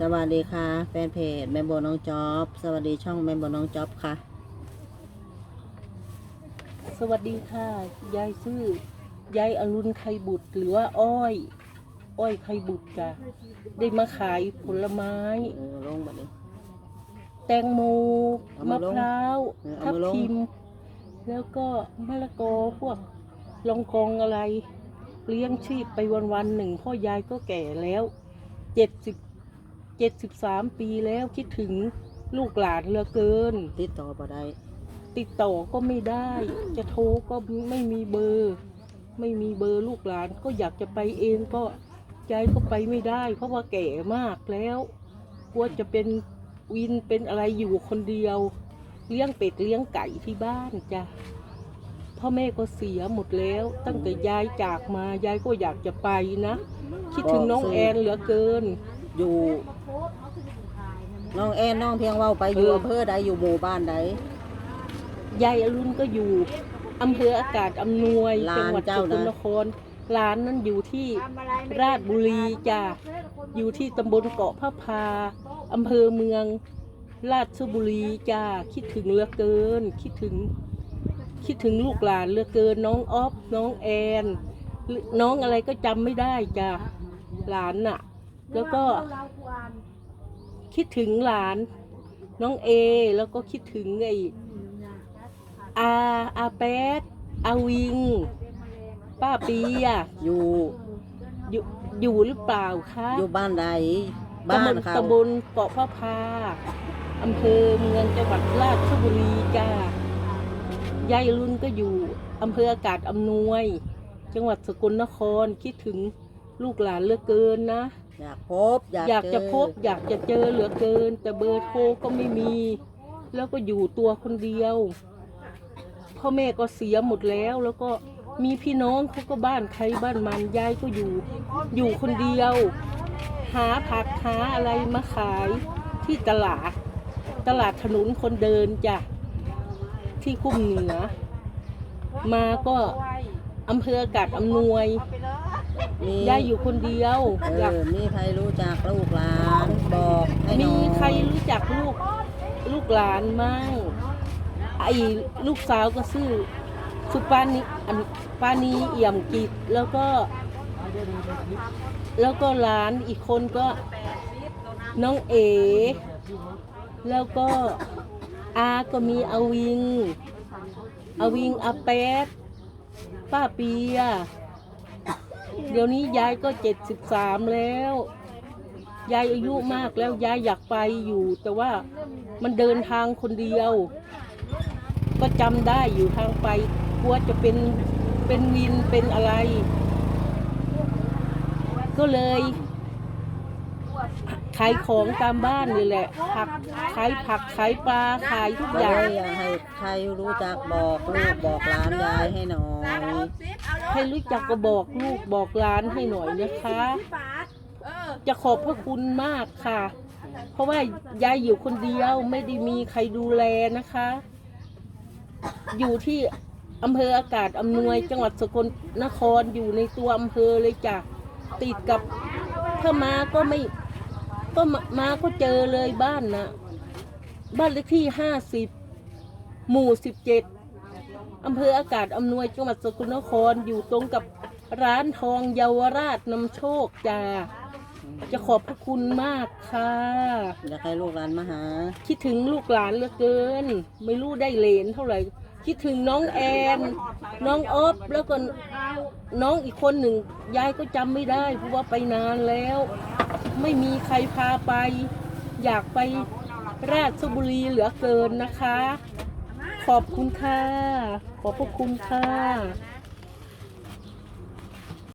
สวัสดีค่ะ แฟนเพจแม่โบน้องจ๊อบ สวัสดีช่องแม่โบน้องจ๊อบค่ะ สวัสดีค่ะ ยายชื่อยายอรุณไข่บุตรหรือว่าอ้อย อ้อยไข่บุตรจ้ะได้มาขายผลไม้ เออลงบัดนี้แตงโมเอามามะลงพร้าวเออเอาทับมาลง ทิม แล้วก็มะละกอพวกลองกองอะไร เลี้ยงชีพไปวันๆหนึ่งเพ่อยายก็แก่แล้วเจ็ดสิบ เจ็ดสิบสามปีแล้วคิดถึงลูกหลานเหลือเกิน ติดต่อบ่ได้ ติดต่อก็ไม่ได้ จะโทรก็ไม่มีเบอร์ ไม่มีเบอร์ลูกหลานก็อยากจะไปเองก็ยายก็ไปไม่ได้ เพราะว่าแก่มากแล้วกลัวจะเป็นวินเป็นอะไรอยู่คนเดียว เลี้ยงเป็ดเลี้ยงไก่ที่บ้านจ้ะพ่อแม่ก็เสียหมดแล้ว ตั้งแต่ยายจากมายายก็อยากจะไปนะ คิดถึงน้องแอนเหลือเกิน อยู่น้องแอนน้องเพียงเว่าไปอยู่เอออำเภอใดอยู่หมู่บ้านใดยายอรุณก็อยู่อำเภออากาศอำนวยหลานจังหวัดเจ้าสนะกลนครหลานนั้นอยู่ที่ราชบุรีจ้ะอยู่ที่ตำบลเกาะพระพาอำเภอเมือง ราชบุรีจ้าคิดถึงเหลือเกิน คิดถึง คิดถึงลูกหลานเหลือเกิน น้องออฟน้องแอนหรือน้องอะไรก็จำไม่ได้จ้ะหลานน่ะ แล้วก็คิดถึงหลาน น้องเอ แล้วก็คิดถึงไอ้อาอาแป๊ดอาวิง ป้าปีอะอยู่ อยู่อยู่หรือเปล่าคะอยู่บ้านใดบ้านตำบลเขาตำบลเกาะพระพาอำเภอเมืองจังหวัดราชบุรีจ้ายายรุ่นก็อยู่อำเภออากาศอำนวย จังหวัดสกลนครคิดถึงลูกหลานเหลือเกินนะ อยากพบ อยากอยากจะเอพบ อยากจะเจอเหลือเกิน แต่เบอร์โทรก็ไม่มี แล้วก็อยู่ตัวคนเดียวพ่อแม่ก็เสียหมดแล้ว แล้วก็มีพี่น้องเขาก็บ้านใครบ้านมันยายก็อยู่ อยู่คนเดียว หาผักหาอะไรมาขายที่ตลาด ตลาดถนนคนเดินจ้ะที่คุ้มเหนือ มาก็อำเภออากาศอำนวย มียายอยู่คนเดียวเออยากอมีใครรู้จักลูกหลานบอกให้หน่มีอยใครรู้จักลูกลูกหลานมั่งไอ้ลูกสาวก็ชื่อสุปานีอันปานีเอี่ยมกิจแล้วก็ แล้วก็หลานอีกคนก็น้องเอ แล้วก็อาก็มีอาวิงอาวิงอาแป๊ดป้าเปีย เดี๋ยวนี้ยายก็เจ็ดสิบสามแล้ว ยายอายุมากแล้วยายอยากไปอยู่ แต่ว่ามันเดินทางคนเดียว ก็จำได้อยู่ทางไปกลัวจะเป็นเป็นวินเป็นอะไร ก็เลยขายของตามบ้านนี่แหละผักขายผักขายปลาขายทุกอย่างยอยากให้ใครรู้จักบอกลูกบอกหลานยายให้หน่อย ให้รู้จักก็บอกลูกบอกหลานให้หน่อยนะคะ จะขอบพระคุณมากค่ะ เพราะว่ายายอยู่คนเดียวไม่ได้มีใครดูแลนะคะ อยู่ที่อำเภออากาศอำนวย จังหวัดสกลนครอยู่ในตัวอำเภอเลยจ้ะติดกับถ้ามาก็ไม่ก็มามาก็เจอเลยบ้านนะบ้านเลขที่ห้าสิบหมู่สิบเจ็ด อำเภออากาศอำนวยจังหวัดสกลนครอยู่ตรงกับร้านทองเยาวราชนำโชคจ้าจะขอบพระคุณมากค่ะ อยากให้ลูกหลานมาหา คิดถึงลูกหลานเหลือเกิน ไม่รู้ได้เหรนเท่าไหร่ คิดถึงน้องแอน น้องออฟแล้วก็น้องอีกคนหนึ่งยายก็จำไม่ได้เพราะว่าไปนานแล้ว ไม่มีใครพาไป อยากไปราชบุรีเหลือเกินนะคะ ขอบคุณค่ะ ขอบพระคุณค่ะ